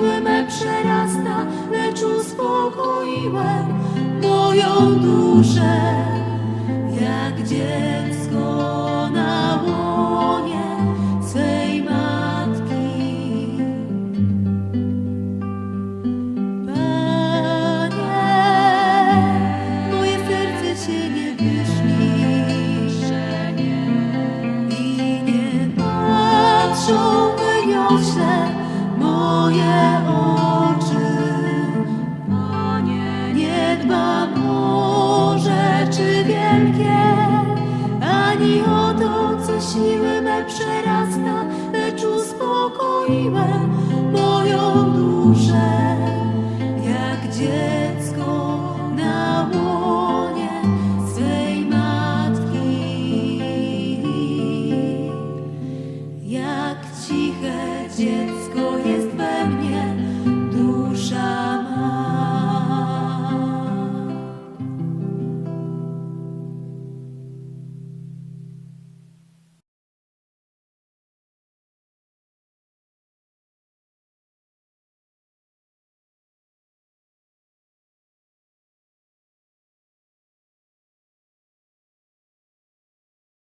siły me przerasta, lecz uspokoiłem moją duszę, jak dziecko przerasta, lecz uspokoiłem.